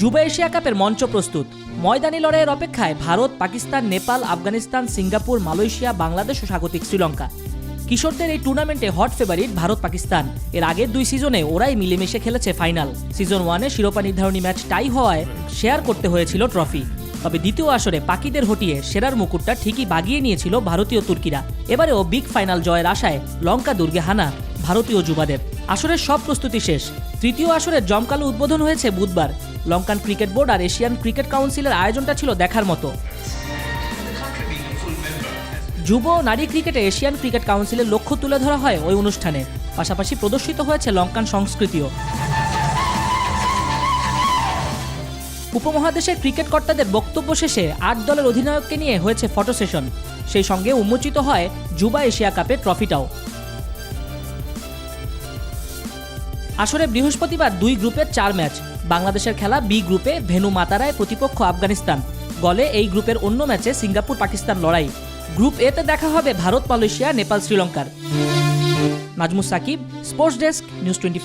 যুব এশিয়া কাপের মঞ্চ প্রস্তুত। ময়দানি লড়াইয়ের অপেক্ষায় ভারত, পাকিস্তান, নেপাল, আফগানিস্তান, সিঙ্গাপুর, মালয়েশিয়া, বাংলাদেশ ও স্বাগতিক শ্রীলঙ্কা। কিশোরদের এই টুর্নামেন্টে হট ফেভারিট ভারত, পাকিস্তান। এর আগের দুই সিজনে ওরাই মিলেমিশে খেলেছে ফাইনাল। সিজন ওয়ানে শিরোপা নির্ধারণী ম্যাচ টাই হওয়ায় শেয়ার করতে হয়েছিল ট্রফি। তবে দ্বিতীয় আসরে পাকিদের হটিয়ে সেরার মুকুটটা ঠিকই বাগিয়ে নিয়েছিল ভারতীয় তুর্কিরা। এবারেও বিগ ফাইনাল জয়ের আশায় লঙ্কা দুর্গে হানা ভারতীয় যুবাদের। আসরের সব প্রস্তুতি শেষ। তৃতীয় আসরের জমকালো উদ্বোধন হয়েছে বুধবার। লঙ্কান ক্রিকেট বোর্ড আর এশিয়ান ক্রিকেট কাউন্সিলের আয়োজনটা ছিল দেখার মতো। যুব নারী ক্রিকেটে এশিয়ান ক্রিকেট কাউন্সিলের লক্ষ্য তুলে ধরা হয় ওই অনুষ্ঠানে। পাশাপাশি প্রদর্শিত হয়েছে লঙ্কান সংস্কৃতিও। উপমহাদেশের ক্রিকেট কর্তাদের বক্তব্য শেষে আট দলের অধিনায়ককে নিয়ে হয়েছে ফটো সেশন। সেই সঙ্গে উন্মোচিত হয় যুবা এশিয়া কাপের ট্রফিটাও। আসরে বৃহস্পতিবার দুই গ্রুপের চার ম্যাচ। বাংলাদেশের খেলা বি গ্রুপে ভেনু মাতারায় প্রতিপক্ষ আফগানিস্তান। গলে এই গ্রুপের অন্য ম্যাচে সিঙ্গাপুর পাকিস্তান লড়াই। গ্রুপ এতে দেখা হবে ভারত মালয়েশিয়া, নেপাল, শ্রীলঙ্কার। Nazmus Sakib, sports desk, news twenty